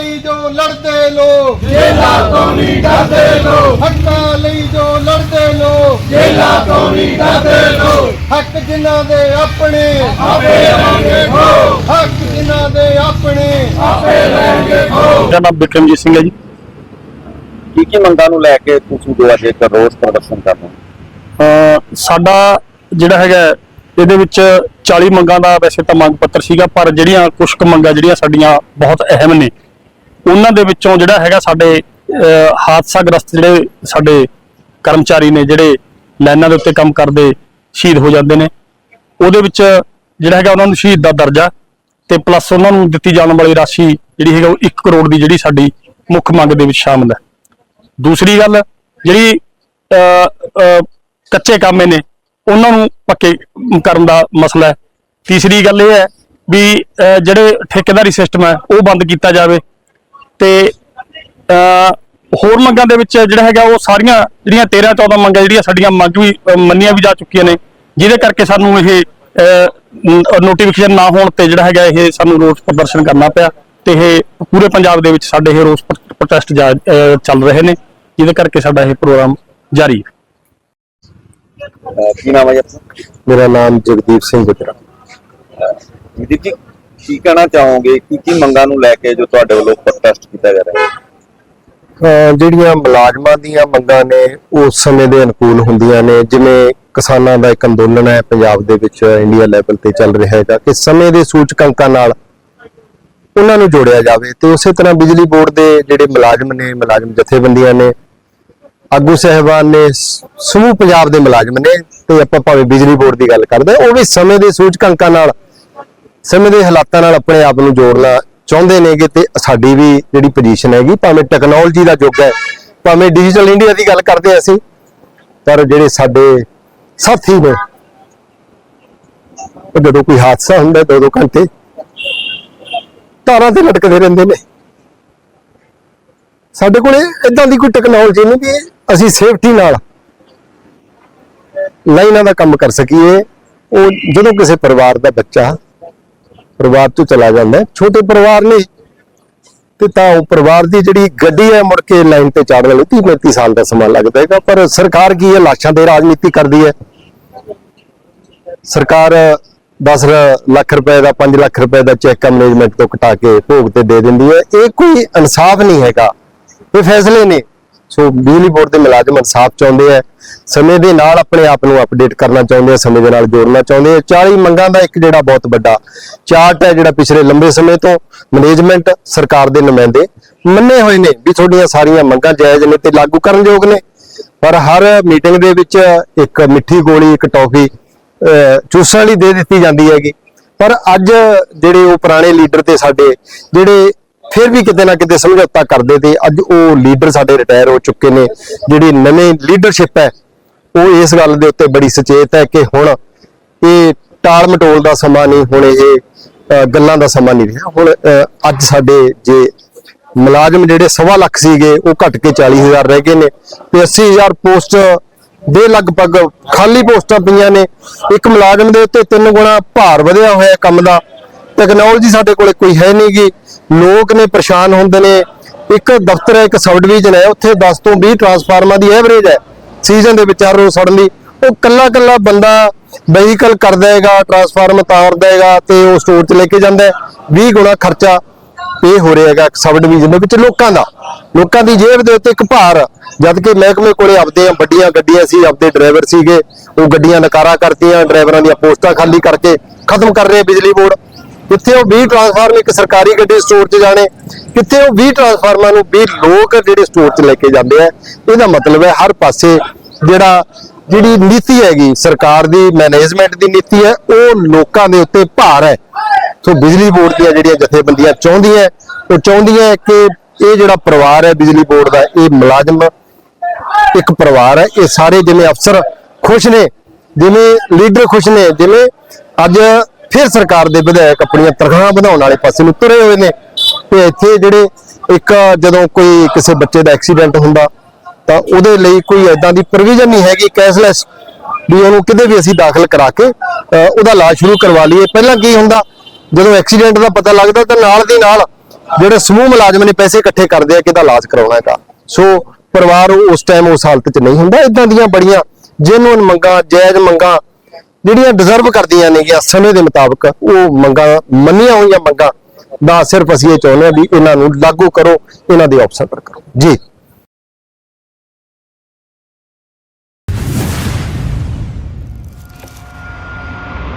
ਲਈ ਜੋ ਲੜਦੇ ਲੋਕ ਜੇਲਾ ਤੋਂ ਨਹੀਂ ਡਰਦੇ ਲੋਕ। ਹੱਕਾਂ ਲਈ ਜੋ ਲੜਦੇ ਲੋਕ ਜੇਲਾ ਤੋਂ ਨਹੀਂ ਡਰਦੇ ਲੋਕ। ਹੱਕ ਜਿਨ੍ਹਾਂ ਦੇ ਆਪਣੇ ਆਪੇ ਲੈਣਗੇ ਖੋ ਹੱਕ ਜਿਨ੍ਹਾਂ ਦੇ ਆਪਣੇ। ਆਪੇ ਲੈਣਗੇ ਖੋ ਮੇਰਾ ਨਾਮ ਬਿਕਰਮਜੀਤ ਸਿੰਘ ਹੈ ਜੀ। ਕੀ ਕੀ ਮੰਗਾਂ ਨੂੰ ਲੈ ਕੇ ਤੁਸੀਂ ਜੋ ਅੱਜ ਇੱਕ ਰੋਸ ਪ੍ਰਦਰਸ਼ਨ ਕਰ ਰਹੇ ਹੋ? ਸਾਡਾ ਜਿਹੜਾ ਹੈਗਾ ਇਹਦੇ ਵਿੱਚ 40 ਮੰਗਾਂ ਦਾ ਵੈਸੇ ਤਾਂ ਮੰਗ ਪੱਤਰ ਸੀਗਾ ਪਰ ਜਿਹੜੀਆਂ ਕੁਝ ਕੁ ਮੰਗਾਂ ਜਿਹੜੀਆਂ ਸਾਡੀਆਂ ਬਹੁਤ ਅਹਿਮ ਨੇ ਉਹਨਾਂ ਦੇ ਵਿੱਚੋਂ ਜਿਹੜਾ ਹੈਗਾ ਸਾਡੇ, ਅਹ ਹਾਦਸਾਗ੍ਰਸਤ ਜਿਹੜੇ ਸਾਡੇ ਕਰਮਚਾਰੀ ਨੇ, ਜਿਹੜੇ ਲਾਈਨਾਂ ਦੇ ਉੱਤੇ ਕੰਮ ਕਰਦੇ, ਸ਼ਹੀਦ ਹੋ ਜਾਂਦੇ ਨੇ। ਉਹਦੇ ਵਿੱਚ ਜਿਹੜਾ ਹੈਗਾ ਉਹਨਾਂ ਨੂੰ ਸ਼ਹੀਦ ਦਾ ਦਰਜਾ ਤੇ ਪਲੱਸ ਉਹਨਾਂ ਨੂੰ ਦਿੱਤੀ ਜਾਣ ਵਾਲੀ ਰਾਸ਼ੀ ਜਿਹੜੀ ਹੈਗਾ ਉਹ 1 ਕਰੋੜ ਦੀ ਜਿਹੜੀ ਸਾਡੀ ਮੁੱਖ ਮੰਗ ਦੇ ਵਿੱਚ ਸ਼ਾਮਲ ਹੈ। ਦੂਸਰੀ ਗੱਲ ਜਿਹੜੀ ਕੱਚੇ ਕਾਮੇ ਨੇ, ਉਹਨਾਂ ਨੂੰ ਪੱਕੇ ਕਰਨ ਦਾ ਮਸਲਾ ਹੈ। ਤੀਸਰੀ ਗੱਲ ਇਹ ਹੈ ਵੀ ਜਿਹੜੇ ਠੇਕੇਦਾਰੀ ਸਿਸਟਮ ਹੈ, ਉਹ ਬੰਦ ਕੀਤਾ ਜਾਵੇ। ਤੇ ਹੋਰ ਮੰਗਾਂ ਦੇ ਵਿੱਚ ਜਿਹੜਾ ਹੈਗਾ ਉਹ ਸਾਰੀਆਂ ਜਿਹੜੀਆਂ 13 14 ਮੰਗਾਂ ਜਿਹੜੀਆਂ ਸਾਡੀਆਂ ਮੰਗ ਵੀ ਮੰਨੀਆਂ ਵੀ ਜਾ ਚੁੱਕੀਆਂ ਨੇ ਜਿਹਦੇ ਕਰਕੇ ਸਾਨੂੰ ਇਹ ਨੋਟੀਫਿਕੇਸ਼ਨ ਨਾ ਹੋਣ ਤੇ ਜਿਹੜਾ ਹੈਗਾ ਇਹ ਸਾਨੂੰ ਰੋਸ ਪ੍ਰਦਰਸ਼ਨ ਕਰਨਾ ਪਿਆ ਤੇ ਇਹ ਪੂਰੇ ਪੰਜਾਬ ਦੇ ਵਿੱਚ ਸਾਡੇ ਇਹ ਰੋਸ ਪ੍ਰੋਟੈਸਟ ਚੱਲ ਰਹੇ ਨੇ ਜਿਹਦੇ ਕਰਕੇ ਸਾਡਾ ਇਹ ਪ੍ਰੋਗਰਾਮ ਜਾਰੀ ਹੈ। ਕੀ ਨਾਮ ਹੈ ਆਪਣਾ? ਮੇਰਾ ਨਾਮ ਜਗਦੀਪ ਸਿੰਘ ਗੁਜਰਾ। ਜਗਦੀਪ ਜੀ ਕੀ ਕਹਿਣਾ ਚਾਹੋਗੇ? ਕੀ ਕੀ ਮੰਗਾਂ ਨੂੰ ਲੈ ਕੇ ਜੋ ਤੁਹਾਡੇ ਵੱਲੋਂ ਪ੍ਰੋਟੈਸਟ ਕੀਤਾ ਜਾ ਰਿਹਾ ਹੈ? ਜਿਹੜੀਆਂ ਮੁਲਾਜ਼ਮਾਂ ਦੀਆਂ ਮੰਗਾਂ ਨੇ ਉਸ ਸਮੇਂ ਦੇ ਅਨੁਕੂਲ ਹੁੰਦੀਆਂ ਨੇ ਜਿਵੇਂ ਕਿਸਾਨਾਂ ਦਾ ਇੱਕ ਅੰਦੋਲਨ ਹੈ ਪੰਜਾਬ ਦੇ ਵਿੱਚ ਇੰਡੀਆ ਲੈਵਲ ਤੇ ਚੱਲ ਰਿਹਾ ਹੈਗਾ ਕਿ ਸਮੇਂ ਦੇ ਸੂਚਕਾਂਕਾਂ ਨਾਲ ਉਹਨਾਂ ਨੂੰ ਜੋੜਿਆ ਜਾਵੇ ਤੇ ਉਸੇ ਤਰ੍ਹਾਂ ਬਿਜਲੀ ਬੋਰਡ ਦੇ ਜਿਹੜੇ ਮੁਲਾਜ਼ਮ ਨੇ ਮੁਲਾਜ਼ਮ ਜਥੇਬੰਦੀਆਂ ਨੇ ਆਗੂ ਸਹਿਬਾਨ ਨੇ ਸਮੂਹ ਪੰਜਾਬ ਦੇ ਮੁਲਾਜ਼ਮ ਨੇ ਤੇ ਆਪਾਂ ਭਾਵੇਂ ਬਿਜਲੀ ਬੋਰਡ ਦੀ ਗੱਲ ਕਰਦੇ ਹਾਂ, ਉਹ ਵੀ ਸਮੇਂ ਦੇ ਸੂਚਕਾਂਕਾਂ ਨਾਲ ਸਮੇਂ ਦੇ ਹਾਲਾਤਾਂ ਨਾਲ ਆਪਣੇ ਆਪ ਨੂੰ ਜੋੜਨਾ ਚਾਹੁੰਦੇ ਨੇਗੇ ਤੇ ਸਾਡੀ ਵੀ ਜਿਹੜੀ ਪੋਜੀਸ਼ਨ ਹੈਗੀ, ਭਾਵੇਂ ਟੈਕਨੋਲੋਜੀ ਦਾ ਯੁੱਗ ਹੈ, ਭਾਵੇਂ ਡਿਜੀਟਲ ਇੰਡੀਆ ਦੀ ਗੱਲ ਕਰਦੇ ਹਾਂ ਅਸੀਂ, ਪਰ ਜਿਹੜੇ ਸਾਡੇ ਸਾਥੀ ਨੇ, ਉਹ ਜਦੋਂ ਕੋਈ ਹਾਦਸਾ ਹੁੰਦਾ ਦੋ ਦੋ ਘੰਟੇ ਤਾਰਾਂ ਤੇ ਲਟਕਦੇ ਰਹਿੰਦੇ ਨੇ। ਸਾਡੇ ਕੋਲੇ ਇਦਾਂ ਦੀ ਕੋਈ ਟੈਕਨੋਲੋਜੀ ਨਹੀਂ ਵੀ ਅਸੀਂ ਸੇਫਟੀ ਨਾਲ ਲਾਈਨਾਂ ਦਾ ਕੰਮ ਕਰ ਸਕੀਏ। ਉਹ ਜਦੋਂ ਕਿਸੇ ਪਰਿਵਾਰ ਦਾ ਬੱਚਾ ਪਰਿਵਾਰ ਤੋਂ ਚਲਾ ਜਾਂਦਾ ਛੋਟੇ ਪਰਿਵਾਰ ਨੇ ਤੇ ਤਾਂ ਉਹ ਪਰਿਵਾਰ ਦੀ ਜਿਹੜੀ ਗੱਡੀ ਹੈ ਮੁੜ ਕੇ ਲਾਈਨ ਤੇ ਚਾੜਨ ਲਈ 30 35 ਸਾਲ ਦਾ ਸਮਾਂ ਲੱਗਦਾ ਹੈਗਾ। ਪਰ ਸਰਕਾਰ ਕੀ ਹੈ? ਲਾਸ਼ਾਂ ਦੇ ਰਾਜਨੀਤੀ ਕਰਦੀ ਹੈ। ਸਰਕਾਰ 10 ਲੱਖ ਰੁਪਏ ਦਾ 5 ਲੱਖ ਰੁਪਏ ਦਾ ਚੈੱਕ ਮੈਨੇਜਮੈਂਟ ਤੋਂ ਕਟਾ ਕੇ ਭੋਗ ਤੇ ਦੇ ਦਿੰਦੀ ਹੈ। ਇਹ ਕੋਈ ਇਨਸਾਫ ਨਹੀਂ ਹੈਗਾ। ਇਹ ਫੈਸਲੇ ਨੇ। ਸੋ ਬਿਜਲੀ ਬੋਰਡ ਦੇ ਮੁਲਾਜ਼ਮ ਇਨਸਾਫ ਚਾਹੁੰਦੇ ਆ ਸਮੇਂ ਦੇ ਨਾਲ ਆਪਣੇ ਆਪ ਨੂੰ ਅਪਡੇਟ ਕਰਨਾ ਚਾਹੁੰਦੇ ਆ ਸਮੇਂ ਦੇ ਨਾਲ ਜੋੜਨਾ ਚਾਹੁੰਦੇ ਆ। 40 ਮੰਗਾਂ ਦਾ ਇੱਕ ਜਿਹੜਾ ਬਹੁਤ ਵੱਡਾ ਚਾਰਟ ਹੈ ਜਿਹੜਾ ਪਿਛਲੇ ਲੰਬੇ ਸਮੇਂ ਤੋਂ ਮੈਨੇਜਮੈਂਟ ਸਰਕਾਰ ਦੇ ਨੁਮਾਇੰਦੇ ਮੰਨੇ ਹੋਏ ਨੇ ਵੀ ਤੁਹਾਡੀਆਂ ਸਾਰੀਆਂ ਮੰਗਾਂ ਜਾਇਜ਼ ਨੇ ਤੇ ਲਾਗੂ ਕਰਨ ਯੋਗ ਨੇ। ਪਰ ਹਰ ਮੀਟਿੰਗ ਦੇ ਵਿੱਚ ਇੱਕ ਮਿੱਠੀ ਗੋਲੀ ਇੱਕ ਟੌਫੀ ਅਹ, ਚੂਸਣ ਲਈ ਦੇ ਦਿੱਤੀ ਜਾਂਦੀ ਹੈਗੀ। ਪਰ ਅੱਜ ਜਿਹੜੇ ਉਹ ਪੁਰਾਣੇ ਲੀਡਰ ਤੇ ਸਾਡੇ ਜਿਹੜੇ ਫਿਰ ਵੀ ਕਿਤੇ ਨਾ ਕਿਤੇ ਸਮਝੌਤਾ ਕਰਦੇ ਤੇ ਅੱਜ ਉਹ ਲੀਡਰ ਸਾਡੇ ਰਿਟਾਇਰ ਹੋ ਚੁੱਕੇ ਨੇ। ਜਿਹੜੀ ਨਵੀਂ ਲੀਡਰਸ਼ਿਪ ਹੈ, ਉਹ ਇਸ ਗੱਲ ਦੇ ਉੱਤੇ ਬੜੀ ਸੁਚੇਤ ਹੈ ਕਿ ਹੁਣ ਇਹ ਟਾਲ ਮਟੋਲ ਦਾ ਸਮਾਂ ਨਹੀਂ, ਹੁਣ ਇਹ ਗੱਲਾਂ ਦਾ ਸਮਾਂ ਨਹੀਂ ਰਿਹਾ। ਹੁਣ ਅੱਜ ਸਾਡੇ ਜੇ ਮੁਲਾਜ਼ਮ ਜਿਹੜੇ ਸਵਾ ਲੱਖ ਸੀਗੇ, ਉਹ ਘਟ ਕੇ 40000 ਰਹਿ ਗਏ ਨੇ ਤੇ 80000 ਪੋਸਟ ਦੇ ਲਗਭਗ ਖਾਲੀ ਪੋਸਟਾਂ ਪਈਆਂ ਨੇ। ਇੱਕ ਮੁਲਾਜ਼ਮ ਦੇ ਉੱਤੇ ਤਿੰਨ ਗੁਣਾ ਭਾਰ ਵਧਿਆ ਹੋਇਆ ਕੰਮ ਦਾ। ਟੈਕਨੋਲੋਜੀ ਸਾਡੇ ਕੋਲੇ ਕੋਈ ਹੈ ਨਹੀਂਗੀ ਲੋਕ ਨੇ ਪਰੇਸ਼ਾਨ ਹੁੰਦੇ ਨੇ। ਇੱਕ ਦਫ਼ਤਰ ਹੈ, ਇੱਕ ਸਬ ਡਿਵੀਜ਼ਨ ਹੈ, ਉੱਥੇ 10 ਤੋਂ 20 ਟਰਾਂਸਫਾਰਮਰ ਦੀ ਐਵਰੇਜ ਹੈ। ਸੀਜ਼ਨ ਦੇ ਵਿੱਚ ਹਰ ਰੋਜ਼ ਸੜਨ ਦੀ ਉਹ ਕੱਲਾ ਕੱਲਾ ਬੰਦਾ ਵਹੀਕਲ ਕਰ ਦੇਗਾ ਟਰਾਂਸਫਾਰਮਰ ਤਾਰ ਦੇਗਾ ਤੇ ਉਹ ਸਟੋਰ 'ਚ ਲੈ ਕੇ ਜਾਂਦਾ ਹੈ। 20 ਗੁਣਾ ਖਰਚਾ ਪੇ ਹੋ ਰਿਹਾ ਹੈਗਾ ਸਬ ਡਿਵੀਜ਼ਨ ਦੇ ਵਿੱਚ ਲੋਕਾਂ ਦਾ। ਲੋਕਾਂ ਦੀ ਜੇਬ ਦੇ ਉੱਤੇ ਇੱਕ ਭਾਰ। ਜਦ ਕਿ ਮਹਿਕਮੇ ਕੋਲੇ ਆਪਦੇ ਵੱਡੀਆਂ ਗੱਡੀਆਂ ਸੀ, ਆਪਦੇ ਡਰਾਈਵਰ ਸੀਗੇ। ਉਹ ਗੱਡੀਆਂ ਨਕਾਰਾ ਕਰਤੀਆਂ, ਡਰਾਈਵਰਾਂ ਦੀਆਂ ਪੋਸਟਾਂ ਖਾਲੀ ਕਰਕੇ ਖਤਮ ਕਰ ਰਹੇ ਬਿਜਲੀ ਬੋਰਡ। ਕਿੱਥੇ ਉਹ 20 ਟਰਾਂਸਫਾਰਮਰ ਇੱਕ ਸਰਕਾਰੀ ਗੱਡੀ ਸਟੋਰ 'ਚ ਜਾਣੇ, ਕਿੱਥੇ ਉਹ 20 ਟਰਾਂਸਫਾਰਮਰਾਂ ਨੂੰ 20 ਲੋਕ ਜਿਹੜੇ ਸਟੋਰ 'ਚ ਲੈ ਕੇ ਜਾਂਦੇ ਆ। ਇਹਦਾ ਮਤਲਬ ਹੈ ਹਰ ਪਾਸੇ ਜਿਹੜਾ, ਜਿਹੜੀ ਨੀਤੀ ਹੈਗੀ, ਸਰਕਾਰ ਦੀ ਮੈਨੇਜਮੈਂਟ ਦੀ ਨੀਤੀ ਹੈ, ਉਹ ਲੋਕਾਂ ਦੇ ਉੱਤੇ ਭਾਰ ਹੈ। ਸੋ ਬਿਜਲੀ ਬੋਰਡ ਦੀਆਂ ਜਿਹੜੀਆਂ ਜਥੇਬੰਦੀਆਂ ਚਾਹੁੰਦੀਆਂ, ਉਹ ਚਾਹੁੰਦੀਆਂ ਕਿ ਇਹ ਜਿਹੜਾ ਪਰਿਵਾਰ ਹੈ ਬਿਜਲੀ ਬੋਰਡ ਦਾ, ਇਹ ਮੁਲਾਜ਼ਮ ਇੱਕ ਪਰਿਵਾਰ ਹੈ। ਇਹ ਸਾਰੇ ਜਿਵੇਂ ਅਫਸਰ ਖੁਸ਼ ਨੇ, ਜਿਵੇਂ ਲੀਡਰ ਖੁਸ਼ ਨੇ, ਜਿਵੇਂ ਅੱਜ ਫਿਰ ਸਰਕਾਰ ਦੇ ਵਿਧਾਇਕ ਆਪਣੀਆਂ ਤਨਖਾਹਾਂ ਵਧਾਉਣ ਵਾਲੇ ਪਾਸੇ ਨੂੰ ਤੁਰੇ ਹੋਏ ਨੇ। ਤੇ ਇੱਥੇ ਜਿਹੜੇ ਇੱਕ ਜਦੋਂ ਕੋਈ ਕਿਸੇ ਬੱਚੇ ਦਾ ਐਕਸੀਡੈਂਟ ਹੁੰਦਾ, ਤਾਂ ਉਹਦੇ ਲਈ ਕੋਈ ਐਦਾਂ ਦੀ ਪ੍ਰੋਵੀਜ਼ਨ ਨਹੀਂ ਹੈਗੀ, ਕੈਸ਼ਲੈਸ ਵੀ ਉਹਨੂੰ ਕਿਤੇ ਵੀ ਅਸੀਂ ਦਾਖਲ ਕਰਾ ਕੇ ਉਹਦਾ ਇਲਾਜ ਸ਼ੁਰੂ ਕਰਵਾ ਲਈਏ। ਪਹਿਲਾਂ ਕੀ ਹੁੰਦਾ, ਜਦੋਂ ਐਕਸੀਡੈਂਟ ਦਾ ਪਤਾ ਲੱਗਦਾ, ਤਾਂ ਨਾਲ ਦੀ ਨਾਲ ਜਿਹੜੇ ਸਮੂਹ ਮੁਲਾਜ਼ਮ ਨੇ ਪੈਸੇ ਇਕੱਠੇ ਕਰਦੇ ਆ ਕਿ ਇਹਦਾ ਇਲਾਜ ਕਰਾਉਣਾ ਹੈਗਾ। ਸੋ ਪਰਿਵਾਰ ਉਸ ਟਾਈਮ ਉਸ ਹਾਲਤ 'ਚ ਨਹੀਂ ਹੁੰਦਾ। ਇਦਾਂ ਦੀਆਂ ਬੜੀਆਂ ਜੈਨੂਨ ਮੰਗਾਂ, ਜਾਇਜ਼ ਮੰਗਾਂ ਜਿਹੜੀਆਂ ਡਿਜ਼ਰਵ ਕਰਦੀਆਂ ਨੇਗੀਆਂ ਸਮੇਂ ਦੇ ਮੁਤਾਬਕ ਉਹ ਮੰਗਾਂ ਮੰਨੀਆਂ ਹੋਈਆਂ ਮੰਗਾਂ ਦਾ ਸਿਰਫ ਅਸੀਂ ਇਹ ਚਾਹੁੰਦੇ ਹਾਂ ਵੀ ਇਹਨਾਂ ਨੂੰ ਲਾਗੂ ਕਰੋ, ਇਹਨਾਂ ਦੇ ਆਪਸ਼ਨ ਪਰ ਕਰੋ। ਜੀ।